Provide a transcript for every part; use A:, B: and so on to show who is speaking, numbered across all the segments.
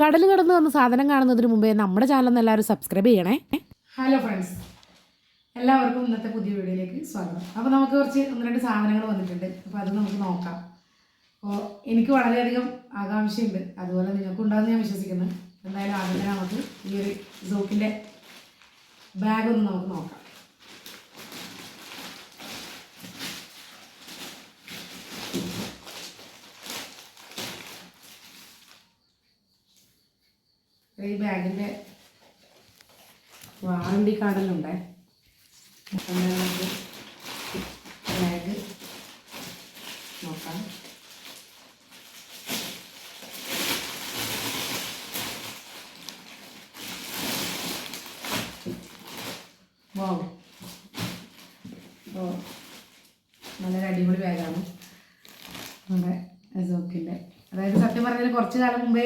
A: കടൽ കടന്ന് വന്ന സാധനം കാണുന്നതിന് മുമ്പേ നമ്മുടെ ചാനൽ എല്ലാവരും സബ്സ്ക്രൈബ് ചെയ്യണേ.
B: ഹലോ ഫ്രണ്ട്സ് എല്ലാവർക്കും ഇന്നത്തെ പുതിയ വീഡിയോയിലേക്ക് സ്വാഗതം. അപ്പോൾ നമുക്ക് കുറച്ച് ഒന്ന് രണ്ട് സാധനങ്ങൾ വന്നിട്ടുണ്ട്. അപ്പോൾ അത് നമുക്ക് നോക്കാം. അപ്പോൾ എനിക്ക് വളരെയധികം ആകാംക്ഷയുണ്ട്. അതുപോലെ നിങ്ങൾക്കും ഉണ്ടാകുന്ന ഞാൻ വിശ്വസിക്കുന്നു. എന്തായാലും ആദ്യം നമുക്ക് ഈ ഒരു സോക്കിന്റെ ബാഗ് ഒന്ന് നമുക്ക് നോക്കാം. ഈ ബാഗിന്റെ വാറണ്ടി കാർഡെല്ലാം നമുക്ക് ബാഗ് നോക്കാം. നല്ലൊരു അടിപൊളി ബാഗാണ്. നമ്മുടെ അസോക്കിന്റെ അതായത് സത്യം പറഞ്ഞാൽ കുറച്ച് കാലം മുമ്പേ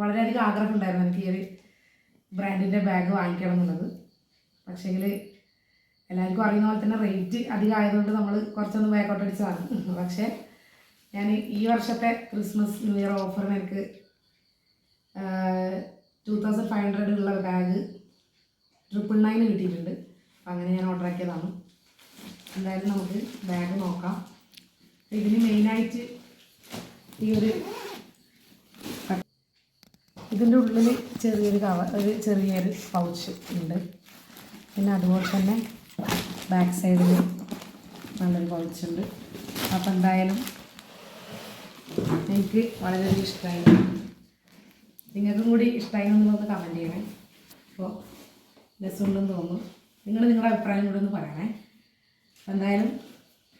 B: വളരെയധികം ആഗ്രഹം ഉണ്ടായിരുന്നു എനിക്ക് ഈ ഒരു ബ്രാൻഡിന്റെ ബാഗ് വാങ്ങിക്കണം എന്നുള്ളത്. പക്ഷേങ്കിൽ എല്ലാവർക്കും അറിയുന്ന പോലെ തന്നെ റേറ്റ് അധികം ആയതുകൊണ്ട് നമ്മൾ കുറച്ചൊന്ന് ബാക്കോട്ട് അടിച്ചതാണ് പക്ഷേ ഞാൻ ഈ വർഷത്തെ ക്രിസ്മസ് ന്യൂ ഇയർ ഓഫറിന് എനിക്ക് ടു തൗസൻഡ് ഫൈവ് ഹൺഡ്രഡ് ഉള്ള ബാഗ് ട്രിപ്പിൾ നയൻ കിട്ടിയിട്ടുണ്ട്. അപ്പം അങ്ങനെ ഞാൻ ഓർഡർ ആക്കിയതാണ്. എന്തായാലും നമുക്ക് ബാഗ് നോക്കാം. ഇതിന് മെയിനായിട്ട് ഈ ഒരു ഇതിന്റെ ഉള്ളിൽ ചെറിയൊരു കവർ ഒരു ചെറിയൊരു പൗച്ച് ഉണ്ട്. പിന്നെ അതുപോലെ തന്നെ ബാക്ക് സൈഡിൽ നല്ലൊരു പൗച്ച് ഉണ്ട്. അപ്പോൾ എന്തായാലും എനിക്ക് വളരെയധികം ഇഷ്ടമായി. നിങ്ങൾക്കും കൂടി ഇഷ്ടമായി എന്നൊന്ന് കമന്റ് ചെയ്യണേ. അപ്പോൾ രസമുണ്ടെന്ന് തോന്നുന്നു. നിങ്ങൾ നിങ്ങളുടെ അഭിപ്രായം കൂടെ ഒന്ന് പറയണേ. എന്തായാലും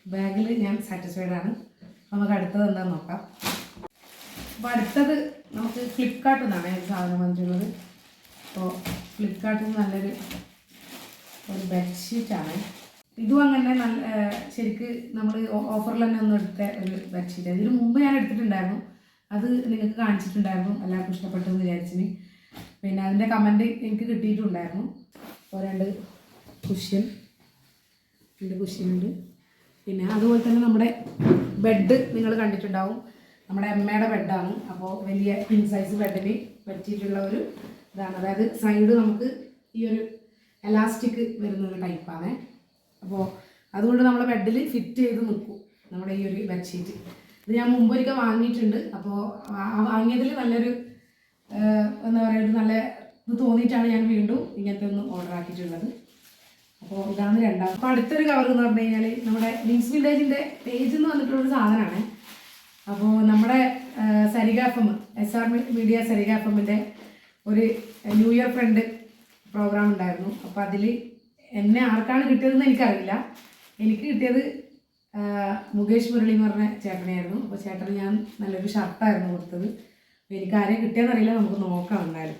B: ബാഗിൽ ഞാൻ സാറ്റിസ്ഫൈഡ് ആണ്. നമുക്ക് അടുത്തത് എന്താ നോക്കാം. അപ്പോൾ അടുത്തത് നമുക്ക് ഫ്ലിപ്കാർട്ടിൽ നിന്നാണ് സാധനം വന്നിട്ടുള്ളത്. അപ്പോൾ ഫ്ലിപ്കാർട്ടിൽ നിന്ന് നല്ലൊരു ഒരു ബെഡ്ഷീറ്റാണ് ഇതും അങ്ങനെ നല്ല ശരിക്ക് നമ്മൾ ഓഫറിൽ തന്നെ ഒന്ന് എടുത്ത ഒരു ബെഡ്ഷീറ്റ് ഇതിന് മുമ്പ് ഞാൻ എടുത്തിട്ടുണ്ടായിരുന്നു. അത് നിങ്ങൾക്ക് കാണിച്ചിട്ടുണ്ടായിരുന്നു. എല്ലാവർക്കും ഇഷ്ടപ്പെട്ടു എന്ന് വിചാരിച്ചിന്. പിന്നെ അതിന്റെ കമന്റ് എനിക്ക് കിട്ടിയിട്ടുണ്ടായിരുന്നു. അപ്പോൾ രണ്ട് കുഷ്യൻ രണ്ട് കുഷ്യനുണ്ട് പിന്നെ അതുപോലെ തന്നെ നമ്മുടെ ബെഡ് നിങ്ങൾ കണ്ടിട്ടുണ്ടാവും. നമ്മുടെ അമ്മയുടെ ബെഡാണ് അപ്പോൾ വലിയ പിൻ സൈസ് ബെഡിന് പറ്റിയിട്ടുള്ള ഒരു ഇതാണ്. അതായത് സൈഡ് നമുക്ക് ഈ ഒരു എലാസ്റ്റിക് വരുന്ന ഒരു ടൈപ്പാണ് അപ്പോൾ അതുകൊണ്ട് നമ്മളെ ബെഡിൽ ഫിറ്റ് ചെയ്ത് നിൽക്കും നമ്മുടെ ഈ ഒരു ബെഡ്ഷീറ്റ് ഇത് ഞാൻ മുമ്പൊരിക്കൽ വാങ്ങിയിട്ടുണ്ട്. അപ്പോൾ വാങ്ങിയതിൽ നല്ലൊരു എന്താ പറയുക നല്ല ഇത് തോന്നിയിട്ടാണ് ഞാൻ വീണ്ടും ഇങ്ങനത്തെ ഒന്ന് ഓർഡർ ആക്കിയിട്ടുള്ളത്. അപ്പോൾ ഇതാണ് രണ്ടാം അപ്പോൾ അടുത്തൊരു കവർ എന്ന് പറഞ്ഞു കഴിഞ്ഞാൽ നമ്മുടെ വിങ്സ് വില്ലേജിന്റെ പേജ് എന്ന് വന്നിട്ടുള്ളൊരു സാധനമാണ് അപ്പോൾ നമ്മുടെ സരികാഫം എസ് ആർ മീഡിയ സരികാഫമിന്റെ ഒരു ന്യൂ ഇയർ ഫ്രണ്ട് പ്രോഗ്രാം ഉണ്ടായിരുന്നു. അപ്പോൾ അതിൽ എന്നെ ആർക്കാണ് കിട്ടിയതെന്ന് എനിക്കറിയില്ല. എനിക്ക് കിട്ടിയത് മുകേഷ് മുരളി എന്ന് പറഞ്ഞ ചേട്ടനെയായിരുന്നു. അപ്പോൾ ചേട്ടന് ഞാൻ നല്ലൊരു ഷർട്ടായിരുന്നു കൊടുത്തത്. എനിക്ക് ആരെയും കിട്ടിയെന്നറിയില്ല നമുക്ക് നോക്കാം എന്തായാലും.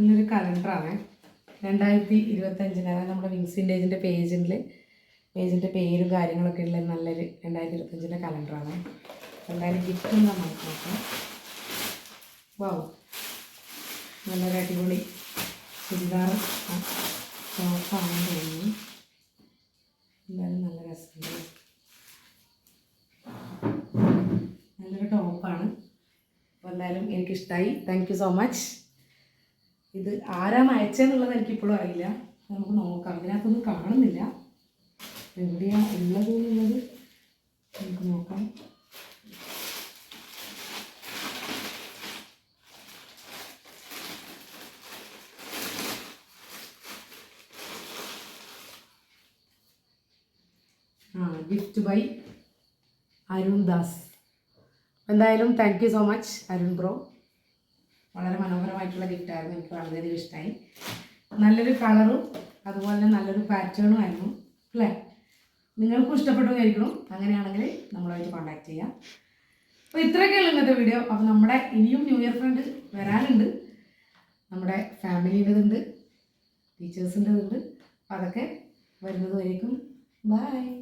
B: നല്ലൊരു കലണ്ടറാണ്. രണ്ടായിരത്തി ഇരുപത്തഞ്ചിന് അതായത് നമ്മുടെ വിങ്സ് വിന്റേജിന്റെ പേജിൽ പേജിന്റെ പേരും കാര്യങ്ങളൊക്കെ ഉള്ള നല്ലൊരു രണ്ടായിരത്തി ഇരുപത്തഞ്ചിന്റെ കലണ്ടറാണ്. എന്തായാലും ഗിഫ്റ്റ് എന്താ നമുക്ക് നോക്കാം വാവ് നല്ലൊരു അടിപൊളി ചുരിദാർ ടോപ്പാണെന്ന് തോന്നുന്നു. എന്തായാലും നല്ല രസമുണ്ട്. നല്ലൊരു ടോപ്പാണ്. അപ്പോൾ എന്തായാലും എനിക്കിഷ്ടമായി താങ്ക് യു സോ മച്ച് ഇത് ആരാ അയച്ചെന്നുള്ളത് എനിക്കിപ്പോഴും അറിയില്ല. നമുക്ക് നോക്കാം. ഇതിനകത്തൊന്നും കാണുന്നില്ല. എവിടെയാ ഉള്ളത് എന്നുള്ളത് നമുക്ക് നോക്കാം. ആ ഗിഫ്റ്റ് ബൈ അരുൺ ദാസ്. എന്തായാലും thank you so much Arun bro വളരെ മനോഹരമായിട്ടുള്ള ഗിഫ്റ്റായിരുന്നു എനിക്ക് വളരെയധികം ഇഷ്ടമായി നല്ലൊരു കളറും അതുപോലെ തന്നെ നല്ലൊരു പാറ്റേണും ആയിരുന്നു. അല്ലേ? നിങ്ങൾക്കും ഇഷ്ടപ്പെട്ടു വിചാരിക്കണം അങ്ങനെയാണെങ്കിൽ നമ്മളായിട്ട് കോൺടാക്ട് ചെയ്യാം. അപ്പോൾ ഇത്രയൊക്കെയുള്ള ഇന്നത്തെ വീഡിയോ അപ്പോൾ നമ്മുടെ ഇനിയും ന്യൂ ഇയർ ഫ്രണ്ട് വരാനുണ്ട്. നമ്മുടെ ഫാമിലിയുടേതുണ്ട് ടീച്ചേഴ്സിന്റെതുണ്ട് അപ്പോൾ അതൊക്കെ വരുന്നത് വരേക്കും. ബൈ